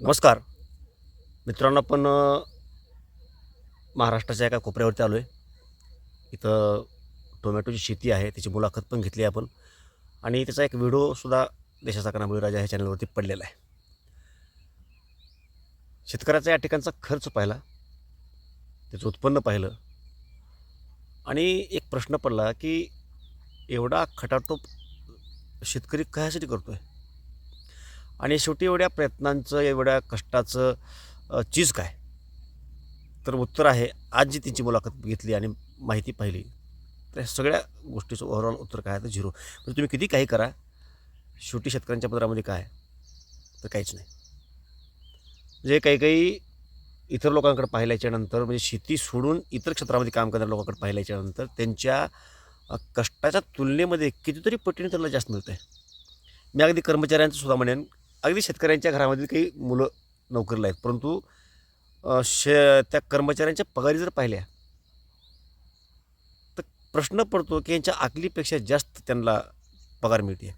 नमस्कार. मित्रांनो आपण महाराष्ट्राच्या एका कोपऱ्यावरती आलो आहे इथं टोमॅटोची शेती आहे त्याची मुलाखत पण घेतली आहे आपण. आणि त्याचा एक व्हिडिओसुद्धा देशाचा कनामुळे राजा ह्या चॅनलवरती पडलेला आहे. शेतकऱ्याचा या ठिकाणचा खर्च पाहिला त्याचं उत्पन्न पाहिलं. आणि एक प्रश्न पडला की एवढा खटाटोप शेतकरी कशासाठी करतो आहे आणि शेवटी एवढ्या प्रयत्नांचं एवढ्या कष्टाचं चीज काय? तर उत्तर आहे आज जी त्यांची मुलाखत घेतली आणि माहिती पाहिली तर या सगळ्या गोष्टीचं ओव्हरऑल उत्तर काय आहे तर झिरो. म्हणजे तुम्ही किती काही करा शेवटी शेतकऱ्यांच्या पदरामध्ये काय तर काहीच नाही. म्हणजे काही काही इतर लोकांकडे पाहिल्याच्या नंतर म्हणजे शेती सोडून इतर क्षेत्रामध्ये काम करणाऱ्या लोकांकडे पाहिल्याच्या नंतर त्यांच्या कष्टाच्या तुलनेमध्ये कितीतरी पटीने त्यांना जास्त मिळतं आहे मी अगदी कर्मचाऱ्यांचं सुद्धा म्हणेन अगदी शेतकऱ्यांच्या घरामध्ये काही मुलं नोकरीला आहेत. परंतु श शे त्या कर्मचाऱ्यांच्या पगारी जर पाहिल्या तर प्रश्न पडतो की यांच्या आकलीपेक्षा जास्त त्यांना पगार मिळते.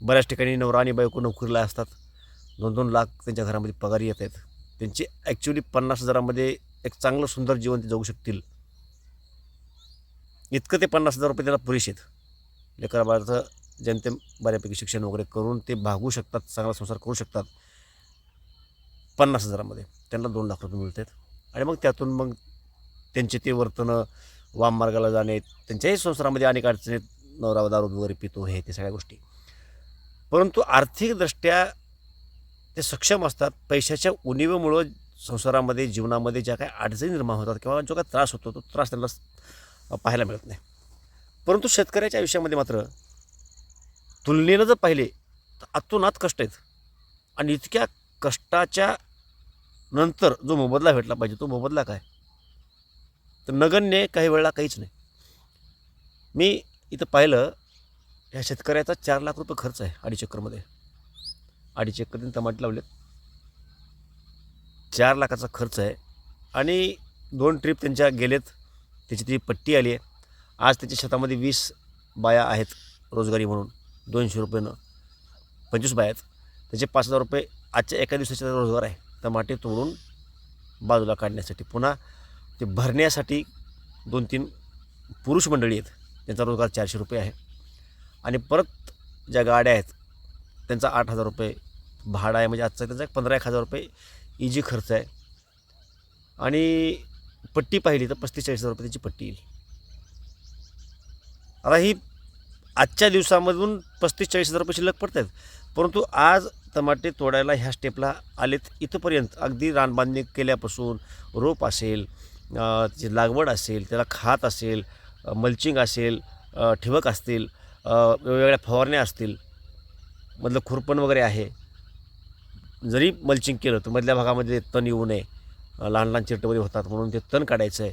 बऱ्याच ठिकाणी नवरा आणि बायको नोकरीला असतात. दोन दोन लाख त्यांच्या घरामध्ये पगार येत आहेत. त्यांचे ॲक्च्युली पन्नास हजारामध्ये एक चांगलं सुंदर जीवन ते जगू शकतील. इतकं ते पन्नास हजार रुपये त्यांना पुरेसे आहेत. लेकराबाळाचं बाळाचं जनते बऱ्यापैकी शिक्षण वगैरे करून ते भागू शकतात चांगला संसार करू शकतात. पन्नास हजारामध्ये त्यांना दोन लाख रुपये मिळतात. आणि मग त्यातून मग त्यांचे ते वर्तन वाम मार्गाला जाणे त्यांच्याही संसारामध्ये अनेक अडचणीत नवरा दारू वगैरे पितो हे ते सगळ्या गोष्टी. परंतु आर्थिकदृष्ट्या ते सक्षम असतात. पैशाच्या उणीवेमुळं संसारामध्ये जीवनामध्ये ज्या काही अडचणी निर्माण होतात किंवा जो काही त्रास होतो तो त्रास त्यांना पाहायला मिळत नाही. परंतु शेतकऱ्याच्या आयुष्यामध्ये मात्र तुलनेनं जर पाहिले तर अतोनात कष्ट आहेत. आणि इतक्या कष्टाच्या नंतर जो मोबदला भेटला पाहिजे तो मोबदला काय? तर नगण्य काही वेळेला काहीच नाही. मी इथं पाहिलं ह्या शेतकऱ्याचा चार लाख रुपये खर्च आहे अडीच एकरमध्ये. अडीच एकर त्यांनी टमाटे लावलेत. चार लाखाचा खर्च आहे. आणि दोन ट्रिप त्यांच्या गेलेत. त्याची ती पट्टी आली आहे. आज त्याच्या शेतामध्ये वीस बाया आहेत रोजगारी म्हणून. दोनशे रुपयानं पंचवीस बाया आहेत. त्याचे पाच हजार रुपये आजच्या एका दिवसाचा रोजगार आहे. टमाटे तोडून बाजूला काढण्यासाठी पुन्हा ते भरण्यासाठी दोन तीन पुरुष मंडळी आहेत. त्यांचा रोजगार चारशे रुपये आहे. आणि परत ज्या गाड्या आहेत त्यांचा आठ हजार रुपये भाडा आहे. म्हणजे आजचा त्यांचा एक पंधरा एक हजार रुपये इजी खर्च आहे. आणि पट्टी पाहिली तर पस्तीस चाळीस हजार रुपये त्याची पट्टी येईल. आता ही आजच्या दिवसामधून पस्तीस चाळीस हजार रुपये शिल्लक पडत आहेत परंतु आज टमाटे तोडायला ह्या स्टेपला आलेत इथंपर्यंत. अगदी रानबांधणी केल्यापासून रोप असेल त्याची लागवड असेल त्याला खात असेल मल्चिंग असेल ठिबक असतील वेगवेगळ्या फवारण्या असतील मधलं खुरपण वगैरे आहे. जरी मल्चिंग केलं तर मधल्या भागामध्ये तण येऊ नये लहान लहान चिरटे होतात म्हणून ते तण काढायचं आहे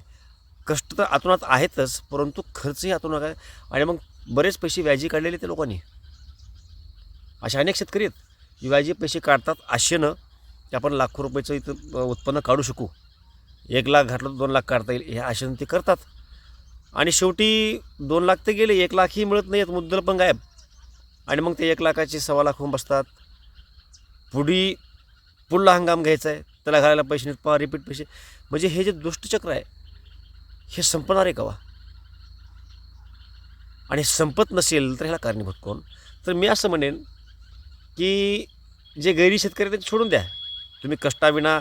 कष्ट तर आतोनात आहेतच परंतु खर्चही आतोनात आहे. आणि मग बरेच पैसे व्याजी काढलेले त्या लोकांनी. असे अनेक शेतकरी आहेत व्याजी पैसे काढतात आशेनं की आपण लाखो रुपयाचं इथं उत्पन्न काढू शकू. एक लाख घातलं तर दोन लाख काढता येईल ह्या आशेनं ते करतात. आणि शेवटी दोन लाख ते गेले एक लाखही मिळत नाही आहेत मुद्दल पण गायब. आणि मग ते एक लाखाचे सव्वा लाख होऊन बसतात. पुढी पुढला हंगाम घ्यायचा आहे त्याला घालायला पैसे नाहीत पहा रिपीट पैसे. म्हणजे हे जे दुष्टचक्र आहे हे संपणार आहे कवा? आणि संपत नसेल तर ह्याला कारणीभूत कोण? तर मी असं म्हणेन की जे गैरी शेतकरी आहेत ते सोडून द्या. तुम्ही कष्टाविना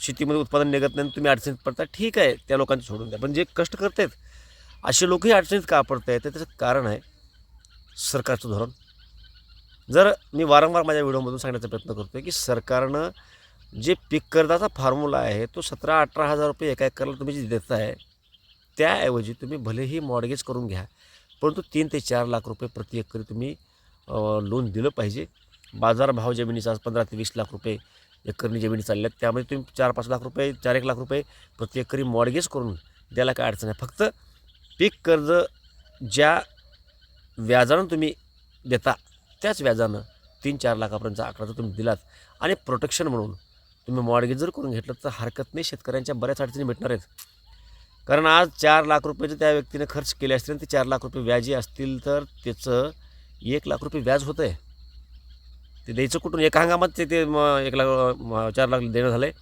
शेतीमध्ये उत्पादन निघत नाही तुम्ही अडचणीत पडता ठीक आहे त्या लोकांचं सोडून द्या. पण जे कष्ट करत आहेत असे लोकही अडचणीत का पडत आहेत? तर त्याचं कारण आहे सरकारचं धोरण. जर मी वारंवार माझ्या व्हिडिओमधून सांगण्याचा प्रयत्न करतो आहे की सरकारनं जे पीक कर्जाचा फॉर्म्युला आहे तो सतरा अठरा हजार रुपये एका एकरला तुम्ही जे देत आहे त्याऐवजी तुम्ही भलेही मॉडगेज करून घ्या. परंतु तीन ते चार लाख रुपये प्रति एकरी तुम्ही लोन दिलं पाहिजे. बाजारभाव जमिनीचा आज पंधरा ते वीस लाख रुपये एकरनी जमिनी चालल्या आहेत त्यामध्ये तुम्ही चार पाच लाख रुपये चार एक लाख रुपये प्रति एकरी मॉडगेज करून द्यायला काय अडचण आहे? फक्त पीक कर्ज ज्या व्याजानं तुम्ही देता त्याच व्याजानं तीन चार लाखापर्यंतचा आकडा जर तुम्ही दिलात आणि प्रोटेक्शन म्हणून तुम्ही मॉडगेज जर करून घेतलं तर हरकत नाही. शेतकऱ्यांच्या बऱ्याच अडचणी भेटणार आहेत. कारण आज चार लाख रुपये जर त्या व्यक्तीने खर्च केले असतील ते चार लाख रुपये व्याजी असतील तर त्याचं एक लाख रुपये व्याज होतं आहे ते द्यायचं कुठून? एका हंगामात ते ते एक लाख चार लाख देणं झालं आहे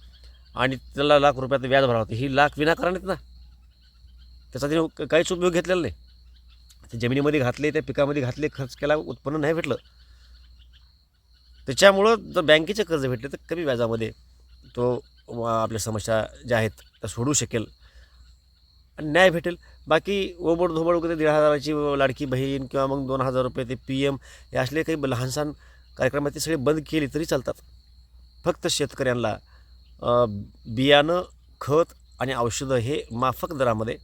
आणि त्याला लाख रुपयात व्याज भरावं होतं ही लाख विनाकारण आहेत ना. त्याचा तिने काहीच उपयोग घेतलेला नाही. ते जमिनीमध्ये घातले त्या पिकामध्ये घातले खर्च केला उत्पन्न नाही भेटलं. त्याच्यामुळं जर बँकेचे कर्ज भेटले तर कमी व्याजामध्ये तो आपल्या समस्या ज्या आहेत त्या सोडू शकेल. न्याय भेटेल. बाकी ओबड धोबड वगैरे दीड हजाराची लाडकी बहीण किंवा मग दोन हजार रुपये ते पी एम हे असले काही लहानसहान कार्यक्रम आहेत ते सगळे बंद केले तरी चालतात. फक्त शेतकऱ्यांना बियाणं खत आणि औषधं हे माफक दरामध्ये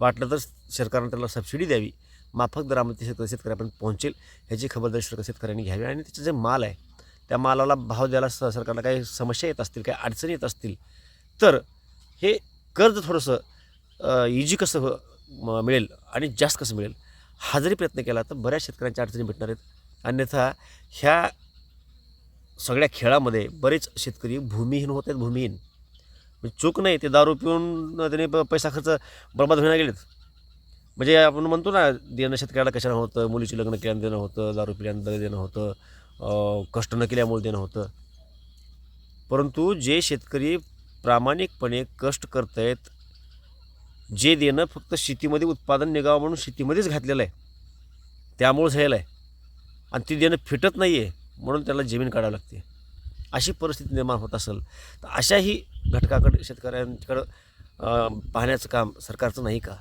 वाटलं तर सरकारनं त्याला सबसिडी द्यावी. माफक दरामध्ये शेतकरी शेतकऱ्यापर्यंत पोहोचेल ह्याची खबरदारी सरकार शेतकऱ्यांनी घ्यावी आणि त्याचं जे माल आहे त्या मालाला भाव द्यायला स सरकारला काही समस्या येत असतील काही अडचणी येत असतील तर हे कर्ज थोडंसं इजी कसं हो, म- मिळेल आणि जास्त कसं मिळेल हा जरी प्रयत्न केला तर बऱ्याच शेतकऱ्यांच्या अडचणी भेटणार आहेत. अन्यथा ह्या सगळ्या खेळामध्ये बरेच शेतकरी भूमिहीन होत आहेत भूमिहीन. म्हणजे चूक नाही ते दारू पिऊन त्याने प- पैसा खर्च बरबाद होण्यात गेलेत. म्हणजे आपण म्हणतो ना देणं शेतकऱ्याला कशानं होतं मुलीची लग्न केल्यानं देणं होतं दारू पिल्यानं देणं होतं कष्ट न केल्यामुळे देणं होतं. परंतु जे शेतकरी प्रामाणिकपणे कष्ट करत आहेत जे देणं फक्त शेतीमध्ये उत्पादन निघावं म्हणून शेतीमध्येच घातलेलं आहे. त्यामुळं झालेलं आहे. आणि ती देणं फिटत नाही आहे म्हणून त्याला जमीन काढावी लागते. अशी परिस्थिती निर्माण होत असेल तर अशाही घटकाकडे शेतकऱ्यांकडं पाहण्याचं काम सरकारचं नाही का?